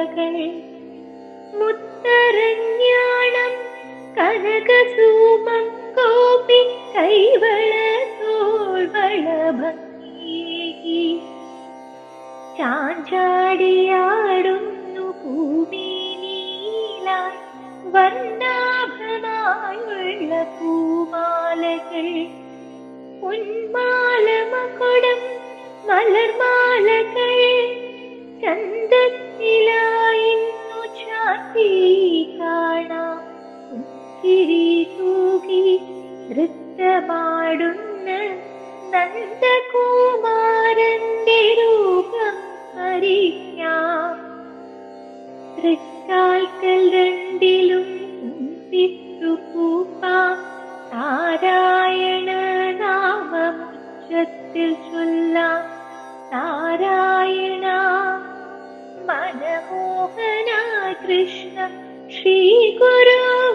പൊന്തളകൾ മുത്തരഞ്ഞാണം കനകസൂമം കോപി കൈവള തോൾവള ചാഞ്ചാടിയാടുന്നു നീല വർണാഭമായുള്ള പൂമാലകൾ. ഉന്മാലമകുടം മലർമാലകൾ ചന്തത്തിലായിന്നു ചാത്തി കാണാം നൃത്തമാടുന്ന നന്ദകുമാരന്റെ രൂപം അറിയാം തൃക്കാൽക്കൽ രണ്ടിലും കുന്തിത്തു പൂപ്പാം. നാരായണ നാമമുച്ചത്തിൽ ചൊല്ലാം. നാരായണ कृष्ण श्री गुरुवायुर्वाण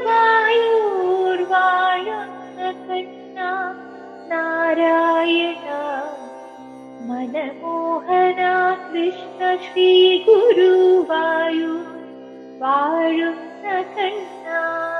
नारायण। मनमोहना कृष्ण श्रीगुरुवायु वारु न कण्णा